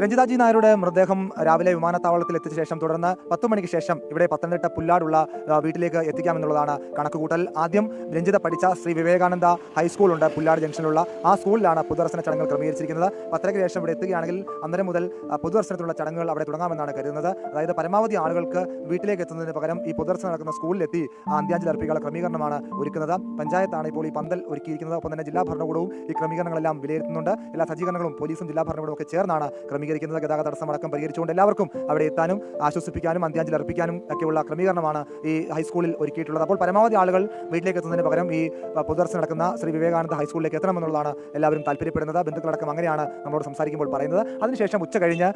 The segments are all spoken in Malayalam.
രഞ്ജിതാജി നായരുടെ മൃതദേഹം രാവിലെ വിമാനത്താവളത്തിൽ എത്തിച്ച ശേഷം തുടർന്ന് പത്ത് മണിക്ക് ശേഷം ഇവിടെ പത്തനംതിട്ട പുല്ലാടുള്ള വീട്ടിലേക്ക് എത്തിക്കാമെന്നുള്ളതാണ് കണക്കുകൂട്ടൽ. ആദ്യം രഞ്ജിത പഠിച്ച ശ്രീ വിവേകാനന്ദ ഹൈസ്കൂളുണ്ട് പുല്ലാട് ജംഗ്ഷനിലുള്ള. ആ സ്കൂളിലാണ് പൊതുദർശന ചടങ്ങുകൾ ക്രമീകരിച്ചിരിക്കുന്നത്. പത്തരയ്ക്ക് ശേഷം ഇവിടെ എത്തുകയാണെങ്കിൽ അന്നേരം മുതൽ പുതുദർശനത്തിലുള്ള ചടങ്ങുകൾ അവിടെ തുടങ്ങാമെന്നാണ് കരുതുന്നത്. അതായത് പരമാവധി ആളുകൾക്ക് വീട്ടിലേക്ക് എത്തുന്നതിന് പകരം ഈ പൊതുദർശനം നടക്കുന്ന സ്കൂളിലെത്തി അന്ത്യാഞ്ജലി അർപ്പിക്കാനുള്ള ക്രമീകരണമാണ് ഒരുക്കുന്നത്. പഞ്ചായത്താണ് ഇപ്പോൾ ഈ പന്തൽ ഒരുക്കിയിരിക്കുന്നത്. ഒപ്പം തന്നെ ജില്ലാ ഭരണകൂടവും ഈ ക്രമീകരണങ്ങളെല്ലാം വിലയിരുത്തുന്നുണ്ട്. എല്ലാ സജ്ജീകരണങ്ങളും പോലീസും ജില്ലാ ഭരണകൂടവും ഒക്കെ ചേർന്നാണ് ക്രമീകരിക്കുന്നത് ഗതാഗത തടസ്സമടക്കം പരിഹരിച്ചുകൊണ്ട് എല്ലാവർക്കും അവിടെ എത്താനും ആശ്വസിപ്പിക്കാനും അന്ത്യാഞ്ജലി അർപ്പിക്കാനും ഒക്കെയുള്ള ക്രമീകരണമാണ് ഈ ഹൈസ്കൂളിൽ ഒരുക്കിയിട്ടുള്ളത്. അപ്പോൾ പരമാവധി ആളുകൾ വീട്ടിലേക്ക് എത്തുന്നതിന് പകരം ഈ പൊതുദർശനം നടക്കുന്ന ശ്രീ വിവേകാനന്ദ ഹൈസ്കൂളിലേക്ക് എത്തണമെന്നുള്ളതാണ് എല്ലാവരും താല്പര്യപ്പെടുന്നത്. ബന്ധുക്കളടക്കം അങ്ങനെയാണ് നമ്മളോട് സംസാരിക്കുമ്പോൾ പറയുന്നത്. അതിനുശേഷം ഉച്ച കഴിഞ്ഞ്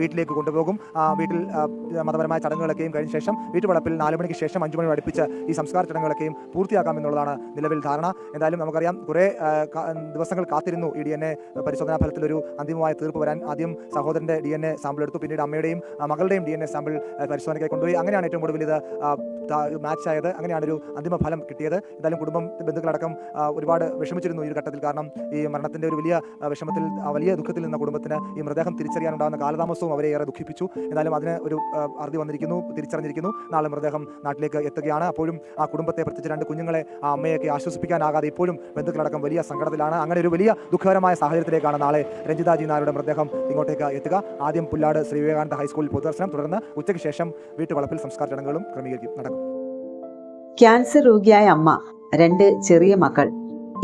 വീട്ടിലേക്ക് കൊണ്ടുപോകും. വീട്ടിൽ മതപരമായ ചടങ്ങുകളൊക്കെയും കഴിഞ്ഞ ശേഷം വീട്ടുവളപ്പിൽ നാല് മണിക്ക് ശേഷം അഞ്ചു മണി അടുപ്പിച്ച് ഈ സംസ്കാര ചടങ്ങുകളൊക്കെയും പൂർത്തിയാക്കാം എന്നുള്ളതാണ് നിലവിൽ ധാരണ. എന്തായാലും നമുക്കറിയാം കുറേ ദിവസങ്ങൾ കാത്തിരുന്നു ഇ ഡി എൻ എ പരിശോധനാ ഫലത്തിലൊരു അന്തിമമായ തീർപ്പ് വരാൻ ആദ്യം സഹോദരന്റെ ഡി എൻ എ സാമ്പിൾ എടുത്തു. പിന്നീട് അമ്മയുടെയും മകളുടെയും ഡി എൻ എ സാമ്പിൾ പരിശോധനയ്ക്കായി കൊണ്ടുപോയി. അങ്ങനെയാണ് ഏറ്റവും കൂടുതൽ ഇത് മാച്ച് ആയത്. അങ്ങനെയാണ് ഒരു അന്തിമ ഫലം കിട്ടിയത്. എന്തായാലും കുടുംബം ബന്ധുക്കളടക്കം ഒരുപാട് വിഷമിച്ചിരുന്നു ഈ ഒരു ഘട്ടത്തിൽ. കാരണം ഈ മരണത്തിന്റെ ഒരു വലിയ വിഷമത്തിൽ വലിയ ദുഃഖത്തിൽ നിന്ന കുടുംബത്തിന് ഈ മൃതദേഹം തിരിച്ചറിയാനുണ്ടാകുന്ന കാലതാമസവും അവരെ ഏറെ ദുഃഖിപ്പിച്ചു. എന്നാലും അതിന് ഒരു അറുതി വന്നിരിക്കുന്നു തിരിച്ചറിഞ്ഞിരിക്കുന്നു. നാളെ മൃതദേഹം നാട്ടിലേക്ക് എത്തുകയാണ്. അപ്പോഴും ആ കുടുംബത്തെ പ്രത്യേകിച്ച് രണ്ട് കുഞ്ഞുങ്ങളെ ആ അമ്മയൊക്കെ ആശ്വസിപ്പിക്കാനാകാതെ ഇപ്പോഴും ബന്ധുക്കളടക്കം വലിയ സങ്കടത്തിലാണ്. അങ്ങനെ ഒരു വലിയ ദുഃഖകരമായ സാഹചര്യത്തിലേക്കാണ് നാളെ രഞ്ജിതാജി നായരുടെ മൃതദേഹം ഇങ്ങോട്ടേക്ക് എത്തുക. ആദ്യം പുല്ലാട് ശ്രീ വിവേകാനന്ദ ഹൈസ്കൂളിൽ പൊതുദർശനം. തുടർന്ന് ഉച്ചയ്ക്ക് ശേഷം വീട്ടുവളപ്പിൽ സംസ്കാര ചടങ്ങുകളും ക്രമീകരിക്കും. നടക്കും. ക്യാൻസർ രോഗിയായ അമ്മ രണ്ട് ചെറിയ മക്കൾ.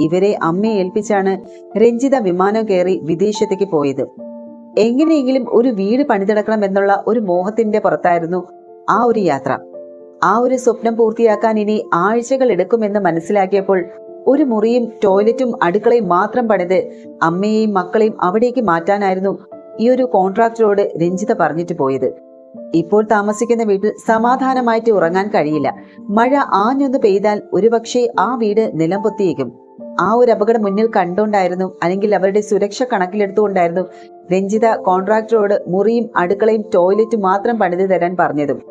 ഇവരെ അമ്മയെ ഏൽപ്പിച്ചാണ് രഞ്ജിത വിമാനം കയറി വിദേശത്തേക്ക് പോയത്. എങ്ങനെയെങ്കിലും ഒരു വീട് പണിതെടുക്കണം എന്നുള്ള ഒരു മോഹത്തിന്റെ പുറത്തായിരുന്നു ആ ഒരു യാത്ര. ആ ഒരു സ്വപ്നം പൂർത്തിയാക്കാൻ ഇനി ആഴ്ചകൾ എടുക്കുമെന്ന് മനസ്സിലാക്കിയപ്പോൾ ഒരു മുറിയും ടോയ്ലറ്റും അടുക്കളയും മാത്രം പണിത് അമ്മയെയും മക്കളെയും അവിടേക്ക് മാറ്റാനായിരുന്നു ഈ ഒരു കോൺട്രാക്ടറോട് രഞ്ജിത പറഞ്ഞിട്ട് പോയത്. ഇപ്പോൾ താമസിക്കുന്ന വീട്ടിൽ സമാധാനമായിട്ട് ഉറങ്ങാൻ കഴിയില്ല. മഴ ആഞ്ഞൊന്ന് പെയ്താൽ ഒരുപക്ഷെ ആ വീട് നിലംപൊത്തിയേക്കും. ആ ഒരു അപകടം മുന്നിൽ കണ്ടുകൊണ്ടായിരുന്നു അല്ലെങ്കിൽ അവരുടെ സുരക്ഷ കണക്കിലെടുത്തുകൊണ്ടായിരുന്നു രഞ്ജിത കോൺട്രാക്ടറോട് മുറിയും അടുക്കളയും ടോയ്ലറ്റും മാത്രം പണിത് തരാൻ പറഞ്ഞതും.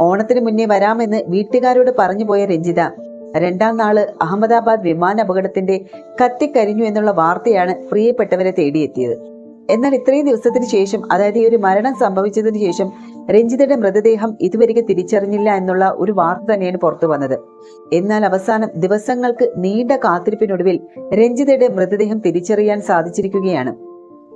ഓണത്തിന് മുന്നേ വരാമെന്ന് വീട്ടുകാരോട് പറഞ്ഞു പോയ രഞ്ജിത രണ്ടാം നാൾ അഹമ്മദാബാദ് വിമാന അപകടത്തിന്റെ കത്തിക്കരിഞ്ഞു എന്നുള്ള വാർത്തയാണ് പ്രിയപ്പെട്ടവരെ തേടിയെത്തിയത്. എന്നാൽ ഇത്രയും ദിവസത്തിന് ശേഷം അതായത് ഈ ഒരു മരണം സംഭവിച്ചതിന് ശേഷം രഞ്ജിതയുടെ മൃതദേഹം ഇതുവരെ തിരിച്ചറിഞ്ഞില്ല എന്നുള്ള ഒരു വാർത്ത തന്നെയാണ് പുറത്തു വന്നത്. എന്നാൽ അവസാനം ദിവസങ്ങൾക്ക് നീണ്ട കാത്തിരിപ്പിനൊടുവിൽ രഞ്ജിതയുടെ മൃതദേഹം തിരിച്ചറിയാൻ സാധിച്ചിരിക്കുകയാണ്.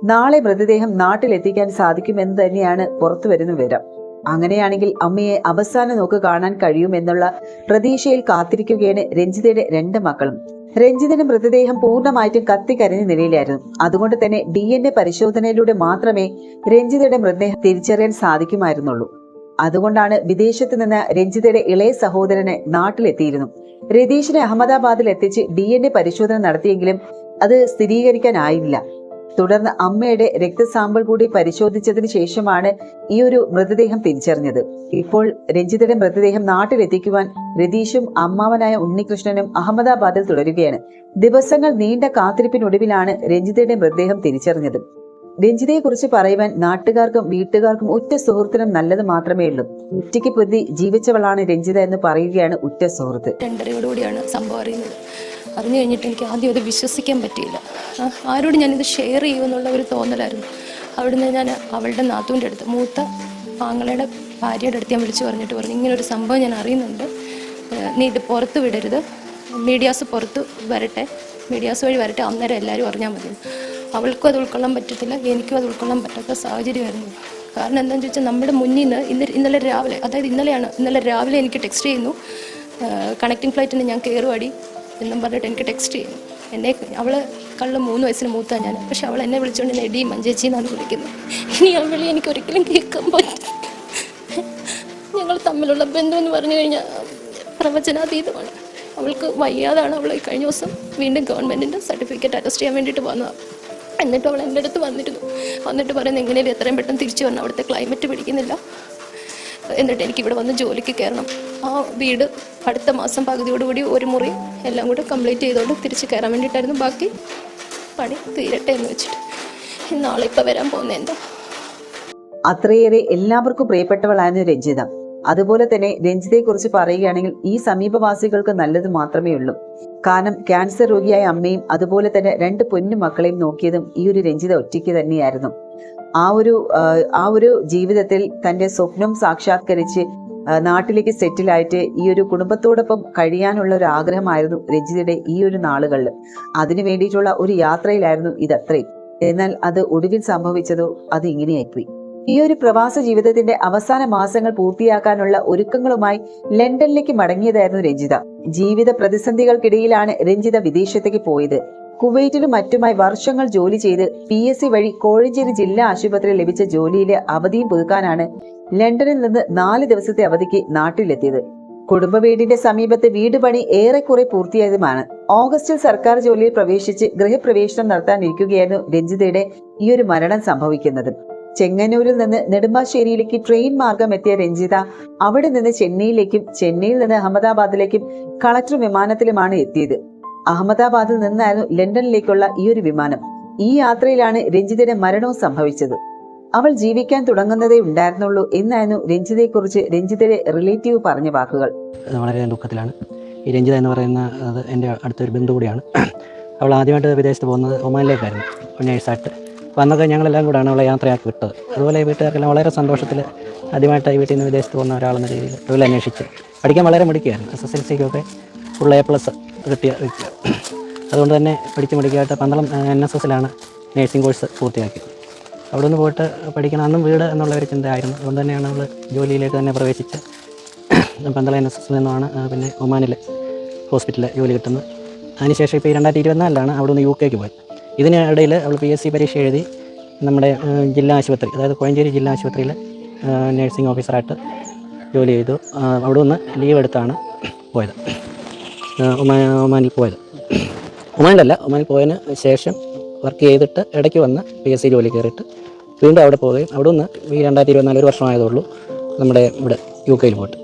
നാളെ മൃതദേഹം നാട്ടിലെത്തിക്കാൻ സാധിക്കുമെന്ന് തന്നെയാണ് പുറത്തു വരുന്ന വിവരം. അങ്ങനെയാണെങ്കിൽ അമ്മയെ അവസാന നോക്ക് കാണാൻ കഴിയുമെന്നുള്ള പ്രതീക്ഷയിൽ കാത്തിരിക്കുകയാണ് രഞ്ജിതയുടെ രണ്ട് മക്കളും. രഞ്ജിതന്റെ മൃതദേഹം പൂർണമായിട്ടും കത്തിക്കരഞ്ഞ നിലയിലായിരുന്നു. അതുകൊണ്ട് തന്നെ ഡി എൻ എ പരിശോധനയിലൂടെ മാത്രമേ രഞ്ജിതയുടെ മൃതദേഹം തിരിച്ചറിയാൻ സാധിക്കുമായിരുന്നുള്ളൂ. അതുകൊണ്ടാണ് വിദേശത്ത് നിന്ന് രഞ്ജിതയുടെ ഇളയ സഹോദരനെ നാട്ടിലെത്തിയിരുന്നു. രതീഷിനെ അഹമ്മദാബാദിൽ എത്തിച്ച് ഡി എൻ എ പരിശോധന നടത്തിയെങ്കിലും അത് സ്ഥിരീകരിക്കാനായില്ല. തുടർന്ന് അമ്മയുടെ രക്തസാമ്പിൾ കൂടി പരിശോധിച്ചതിന് ശേഷമാണ് ഈ ഒരു മൃതദേഹം തിരിച്ചറിഞ്ഞത്. ഇപ്പോൾ രഞ്ജിതയുടെ മൃതദേഹം നാട്ടിലെത്തിക്കുവാൻ രതീഷും അമ്മാവനായ ഉണ്ണികൃഷ്ണനും അഹമ്മദാബാദിൽ തുടരുകയാണ്. ദിവസങ്ങൾ നീണ്ട കാത്തിരിപ്പിനൊടുവിലാണ് രഞ്ജിതയുടെ മൃതദേഹം തിരിച്ചറിഞ്ഞത്. രഞ്ജിതയെ കുറിച്ച് പറയുവാൻ നാട്ടുകാർക്കും വീട്ടുകാർക്കും ഉറ്റ സുഹൃത്തിനും നല്ലത് മാത്രമേ ഉള്ളൂ. ഉറ്റയ്ക്ക് പൊതി ജീവിച്ചവളാണ് രഞ്ജിത എന്ന് പറയുകയാണ് ഉറ്റ സുഹൃത്ത്. രണ്ടരയോടുകൂടിയാണ് സംഭവം അറിയുന്നത്. അറിഞ്ഞു കഴിഞ്ഞിട്ട് എനിക്ക് ആദ്യം അത് വിശ്വസിക്കാൻ പറ്റിയില്ല. ആരോട് ഞാനിത് ഷെയർ ചെയ്യുമെന്നുള്ള ഒരു തോന്നലായിരുന്നു. അവിടുന്ന് ഞാൻ അവളുടെ നാത്തൂന്റെ അടുത്ത് മൂത്ത ആങ്ങളയുടെ ഭാര്യയുടെ അടുത്ത് ഞാൻ വിളിച്ചു പറഞ്ഞിട്ട് പറഞ്ഞു ഇങ്ങനൊരു സംഭവം ഞാൻ അറിയുന്നുണ്ട്. നീ ഇത് പുറത്ത് വിടരുത്. മീഡിയാസ് പുറത്ത് വരട്ടെ. മീഡിയാസ് വഴി വരട്ടെ. അന്നേരം എല്ലാവരും അറിഞ്ഞാൽ മതി. അവൾക്കും അത് ഉൾക്കൊള്ളാൻ പറ്റത്തില്ല. എനിക്കും അത് ഉൾക്കൊള്ളാൻ പറ്റാത്ത സാഹചര്യമായിരുന്നു. കാരണം എന്താണെന്ന് ചോദിച്ചാൽ നമ്മുടെ മുന്നിൽ നിന്ന് ഇന്ന് ഇന്നലെ രാവിലെ അതായത് ഇന്നലെയാണ് ഇന്നലെ രാവിലെ എനിക്ക് ടെക്സ്റ്റ് ചെയ്യുന്നു. കണക്റ്റിംഗ് ഫ്ലൈറ്റിന് ഞാൻ കയറുവാടി എന്നും പറഞ്ഞിട്ട് എനിക്ക് ടെക്സ്റ്റ് ചെയ്യുന്നു എന്നെ അവൾ കള്ള് മൂന്ന് വയസ്സിന് മൂത്താ ഞാൻ. പക്ഷെ അവൾ എന്നെ വിളിച്ചുകൊണ്ട് നെടി മഞ്ചേച്ചി എന്നാണ് വിളിക്കുന്നത്. ഇനി ആ വിളി എനിക്ക് ഒരിക്കലും കേൾക്കാൻ പറ്റും ഞങ്ങൾ തമ്മിലുള്ള ബന്ധം എന്ന് പറഞ്ഞു കഴിഞ്ഞാൽ പ്രവചനാതീതമാണ്. അവൾക്ക് വയ്യാതാണ്. അവൾ കഴിഞ്ഞ ദിവസം വീണ്ടും ഗവൺമെന്റിന്റെ സർട്ടിഫിക്കറ്റ് അറ്റസ്റ്റ് ചെയ്യാൻ വേണ്ടിയിട്ട് വന്നതാണ് എന്നിട്ട് അവൾ എന്റെ അടുത്ത് വന്നിരുന്നു. വന്നിട്ട് പറയുന്നത് എങ്ങനെയും എത്രയും പെട്ടെന്ന് തിരിച്ചു വരണം. അവിടുത്തെ ക്ലൈമറ്റ് പിടിക്കുന്നില്ല. എന്നിട്ട് എനിക്ക് ഇവിടെ വന്ന് ജോലിക്ക് കയറണം. ആ വീട് അടുത്ത മാസം പകുതിയോടുകൂടി ഒരു മുറി എല്ലാം കൂടെ കംപ്ലീറ്റ് ചെയ്തുകൊണ്ട് തിരിച്ച് കയറാൻ വേണ്ടിയിട്ടായിരുന്നു. ബാക്കി പണി തീരട്ടെ എന്ന് വെച്ചിട്ട്. നാളെ ഇപ്പം വരാൻ പോകുന്നത് എന്താ? അത്രയേറെ എല്ലാവർക്കും പ്രിയപ്പെട്ടവളായിരുന്നു രഞ്ജിത. അതുപോലെ തന്നെ രഞ്ജിതയെ കുറിച്ച് പറയുകയാണെങ്കിൽ ഈ സമീപവാസികൾക്ക് നല്ലത് മാത്രമേ ഉള്ളൂ. കാരണം ക്യാൻസർ രോഗിയായ അമ്മയും അതുപോലെ തന്നെ രണ്ട് പൊന്നു മക്കളെയും നോക്കിയതും ഈ ഒരു രഞ്ജിത ഒറ്റയ്ക്ക് തന്നെയായിരുന്നു. ആ ഒരു ആ, ഒരു ജീവിതത്തിൽ തന്റെ സ്വപ്നം സാക്ഷാത്കരിച്ച് നാട്ടിലേക്ക് സെറ്റിലായിട്ട് ഈ ഒരു കുടുംബത്തോടൊപ്പം കഴിയാനുള്ള ഒരു ആഗ്രഹമായിരുന്നു രഞ്ജിതയുടെ ഈ ഒരു നാളുകളിൽ അതിനു വേണ്ടിയിട്ടുള്ള ഒരു യാത്രയിലായിരുന്നു ഇതത്രയും. എന്നാൽ അത് ഒടുവിൽ സംഭവിച്ചതോ അത് ഇങ്ങനെയായിപ്പോയി. ഈ ഒരു പ്രവാസ ജീവിതത്തിന്റെ അവസാന മാസങ്ങൾ പൂർത്തിയാക്കാനുള്ള ഒരുക്കങ്ങളുമായി ലണ്ടനിലേക്ക് മടങ്ങിയതായിരുന്നു രഞ്ജിത. ജീവിത പ്രതിസന്ധികൾക്കിടയിലാണ് രഞ്ജിത വിദേശത്തേക്ക് പോയത്. കുവൈറ്റിലും മറ്റുമായി വർഷങ്ങൾ ജോലി ചെയ്ത് പി എസ് സി വഴി കോഴഞ്ചേരി ജില്ലാ ആശുപത്രിയിൽ ലഭിച്ച ജോലിയിലെ അവധിയും പുതുക്കാനാണ് ലണ്ടനിൽ നിന്ന് നാല് ദിവസത്തെ അവധിക്ക് നാട്ടിലെത്തിയത്. കുടുംബ വീടിന്റെ സമീപത്തെ വീട് പണി ഏറെക്കുറെ പൂർത്തിയായതുമാണ്. ഓഗസ്റ്റിൽ സർക്കാർ ജോലിയിൽ പ്രവേശിച്ച് ഗൃഹപ്രവേശനം നടത്താനിരിക്കുകയായിരുന്നു രഞ്ജിതയുടെ ഈ ഒരു മരണം സംഭവിക്കുന്നത്. ചെങ്ങന്നൂരിൽ നിന്ന് നെടുമ്പാശ്ശേരിയിലേക്ക് ട്രെയിൻ മാർഗം എത്തിയ രഞ്ജിത അവിടെ നിന്ന് ചെന്നൈയിലേക്കും ചെന്നൈയിൽ നിന്ന് അഹമ്മദാബാദിലേക്കും കളക്ടർ വിമാനത്തിലുമാണ് എത്തിയത്. അഹമ്മദാബാദിൽ നിന്നായിരുന്നു ലണ്ടനിലേക്കുള്ള ഈ ഒരു വിമാനം. ഈ യാത്രയിലാണ് രഞ്ജിതയുടെ മരണവും സംഭവിച്ചത്. അവൾ ജീവിക്കാൻ തുടങ്ങുന്നതേ ഉണ്ടായിരുന്നുള്ളൂ എന്നായിരുന്നു രഞ്ജിതയെക്കുറിച്ച് രഞ്ജിതയുടെ റിലേറ്റീവ് പറഞ്ഞ വാക്കുകൾ. വളരെ ദുഃഖത്തിലാണ്. ഈ രഞ്ജിത എന്ന് പറയുന്ന എന്റെ അടുത്തൊരു ബന്ധു കൂടിയാണ്. അവൾ ആദ്യമായിട്ട് വിദേശത്ത് പോകുന്നത് ഒമാനിലേക്കായിരുന്നു നേഴ്സായിട്ട്. അപ്പോൾ അന്നൊക്കെ ഞങ്ങളെല്ലാം കൂടെയാണ് അവളെ യാത്രയാക്കി വിട്ടത്. അതുപോലെ വീട്ടുകാർക്കെല്ലാം വളരെ സന്തോഷത്തിൽ ആദ്യമായിട്ട് ഈ വീട്ടിൽ നിന്ന് വിദേശത്ത് പോകുന്ന ഒരാളെന്ന രീതിയിൽ തൊഴിൽ അന്വേഷിച്ച് പഠിക്കാൻ വളരെ മിടിക്കുകയായിരുന്നു എസ് എസ് എൽ സിക്കൊക്കെ ഫുൾ എ പ്ലസ് കിട്ടിയ വ്യക്തിയാണ് അതുകൊണ്ട് തന്നെ പഠിച്ചു മിടിക്കായിട്ട് പന്തളം എൻ എസ് എസിലാണ് നേഴ്സിംഗ് കോഴ്സ് പൂർത്തിയാക്കി അവിടെ നിന്ന് പോയിട്ട് പഠിക്കണം അന്നും വീട് എന്നുള്ള ഒരു ചിന്തയായിരുന്നു. അതുകൊണ്ട് തന്നെയാണ് നമ്മൾ ജോലിയിലേക്ക് തന്നെ പ്രവേശിച്ച് പന്തളം എൻ എസ് എസിൽ നിന്നാണ് പിന്നെ ഒമാനിലെ ഹോസ്പിറ്റലിൽ ജോലി കിട്ടുന്നത്. അതിനുശേഷം ഇപ്പോൾ ഈ രണ്ടായിരത്തി ഇരുപത്തിനാലിലാണ് അവിടെ നിന്ന് യു കെക്ക് പോയത്. ഇതിനിടയിൽ അവൾ പി എസ് സി പരീക്ഷ എഴുതി നമ്മുടെ ജില്ലാ ആശുപത്രി അതായത് കോഴഞ്ചേരി ജില്ലാ ആശുപത്രിയിൽ നേഴ്സിംഗ് ഓഫീസറായിട്ട് ജോലി ചെയ്തു. അവിടെ നിന്ന് ലീവ് എടുത്താണ് പോയത്. ഒമാ ഒമാനിൽ പോയത്. ഒമാനിലല്ല ഒമാനിൽ പോയതിന് ശേഷം വർക്ക് ചെയ്തിട്ട് ഇടയ്ക്ക് വന്ന് പി എസ് സി ജോലി കയറിയിട്ട് വീണ്ടും അവിടെ പോവുകയും അവിടെ നിന്ന് ഈ രണ്ടായിരത്തി ഇരുപത്തിനാല് ഒരു വർഷമായതുള്ളൂ നമ്മുടെ ഇവിടെ യു കെയിൽ പോയിട്ട്.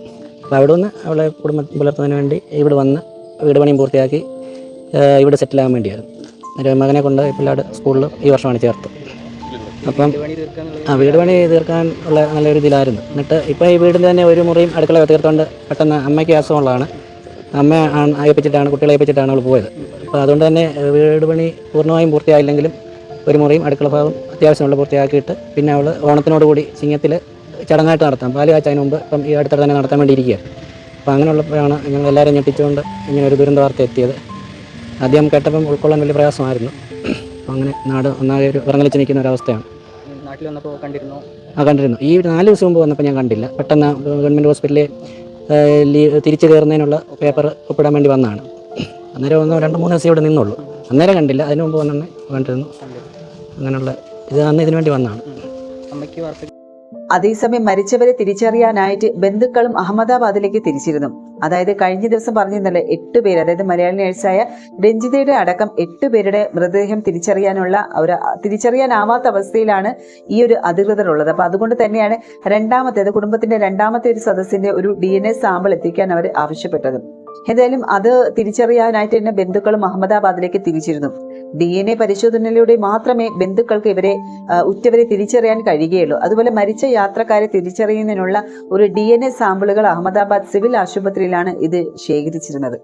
അപ്പോൾ അവിടെ നിന്ന് അവളെ കുടുംബം പുലർത്തുന്നതിന് വേണ്ടി ഇവിടെ വന്ന് വീട് പണിയും പൂർത്തിയാക്കി ഇവിടെ സെറ്റിലാകാൻ വേണ്ടിയായിരുന്നു. എന്റെ മകനെ കൊണ്ട് പിള്ളേർ സ്കൂളിൽ ഈ വർഷമാണ് ചേർത്തത് അപ്പം ആ വീട് പണി തീർക്കാൻ ഉള്ള നല്ലൊരു ഇതിലായിരുന്നു. എന്നിട്ട് ഇപ്പോൾ ഈ വീടിന്റെ തന്നെ ഒരു മുറിയും അടുക്കള തീർത്തുകൊണ്ട് പെട്ടെന്ന് അമ്മയ്ക്ക് അസുഖമുള്ളതാണ്. അമ്മ അയപ്പിച്ചിട്ടാണ് കുട്ടികളെ അയപ്പിച്ചിട്ടാണ് അവൾ പോയത്. അപ്പോൾ അതുകൊണ്ട് തന്നെ വീട് പണി പൂർണമായും പൂർത്തിയായില്ലെങ്കിലും ഒരു മുറിയും അടുക്കള ഭാഗം അത്യാവശ്യമുള്ള പൂർത്തിയാക്കിയിട്ട് പിന്നെ അവൾ ഓണത്തിനോടുകൂടി ചിങ്ങത്തിൽ ചടങ്ങായിട്ട് നടത്താം. പാൽ കാച്ചതിന് മുമ്പ് ഇപ്പം ഈ അടുത്ത തന്നെ നടത്താൻ വേണ്ടി ഇരിക്കുക അപ്പോൾ അങ്ങനെയുള്ളപ്പോഴാണ് ഞങ്ങൾ എല്ലാവരും ഞെട്ടിച്ചുകൊണ്ട് ഇങ്ങനെ ഒരു ദുരന്ത വാർത്ത എത്തിയത്. ആദ്യം കേട്ടപ്പം ഉൾക്കൊള്ളാൻ വലിയ പ്രയാസമായിരുന്നു. അപ്പോൾ അങ്ങനെ നാട് ഒന്നാകെ ഒരു വിറങ്ങലിച്ച് നിൽക്കുന്ന ഒരവസ്ഥയാണ്. നാട്ടിൽ വന്നപ്പോൾ കണ്ടിരുന്നു? ആ കണ്ടിരുന്നു. ഈ നാല് ദിവസം മുമ്പ് വന്നപ്പോൾ ഞാൻ കണ്ടില്ല. പെട്ടെന്ന് ഗവൺമെന്റ് ഹോസ്പിറ്റലിൽ തിരിച്ചു കയറുന്നതിനുള്ള പേപ്പർ ഒപ്പിടാൻ വേണ്ടി വന്നതാണ്. അന്നേരം ഒന്ന് രണ്ട് മൂന്ന് ദിവസം ഇവിടെ നിന്നുള്ളൂ. അന്നേരം കണ്ടില്ല. അതിനു മുമ്പ് വന്നെ കണ്ടിരുന്നു. അങ്ങനെയുള്ള ഇത് അന്ന് ഇതിനു വേണ്ടി വന്നതാണ്. അമ്മയ്ക്ക് അതേസമയം മരിച്ചവരെ തിരിച്ചറിയാനായിട്ട് ബന്ധുക്കളും അഹമ്മദാബാദിലേക്ക് തിരിച്ചിരുന്നു. അതായത് കഴിഞ്ഞ ദിവസം പറഞ്ഞിരുന്നല്ലോ എട്ട് പേര് അതായത് മലയാളി നേഴ്സായ രഞ്ജിതയുടെ അടക്കം എട്ട് പേരുടെ മൃതദേഹം തിരിച്ചറിയാനുള്ള ഒരു തിരിച്ചറിയാനാവാത്ത അവസ്ഥയിലാണ് ഈ ഒരു അധികൃതർ ഉള്ളത്. അപ്പൊ അതുകൊണ്ട് തന്നെയാണ് രണ്ടാമത്തേത് കുടുംബത്തിന്റെ രണ്ടാമത്തെ ഒരു സദസ്സിന്റെ ഒരു ഡി സാമ്പിൾ എത്തിക്കാൻ അവർ ആവശ്യപ്പെട്ടത്. എന്തായാലും അത് തിരിച്ചറിയാനായിട്ട് തന്നെ ബന്ധുക്കളും അഹമ്മദാബാദിലേക്ക് തിരിച്ചിരുന്നു. ഡി എൻ എ പരിശോധനയിലൂടെ മാത്രമേ ബന്ധുക്കൾക്ക് ഇവരെ ഉറ്റവരെ തിരിച്ചറിയാൻ കഴിയുകയുള്ളൂ. അതുപോലെ മരിച്ച യാത്രക്കാരെ തിരിച്ചറിയുന്നതിനുള്ള ഒരു ഡി എൻ എ സാമ്പിളുകൾ അഹമ്മദാബാദ് സിവിൽ ആശുപത്രിയിലാണ് ഇത് ശേഖരിച്ചിരുന്നത്.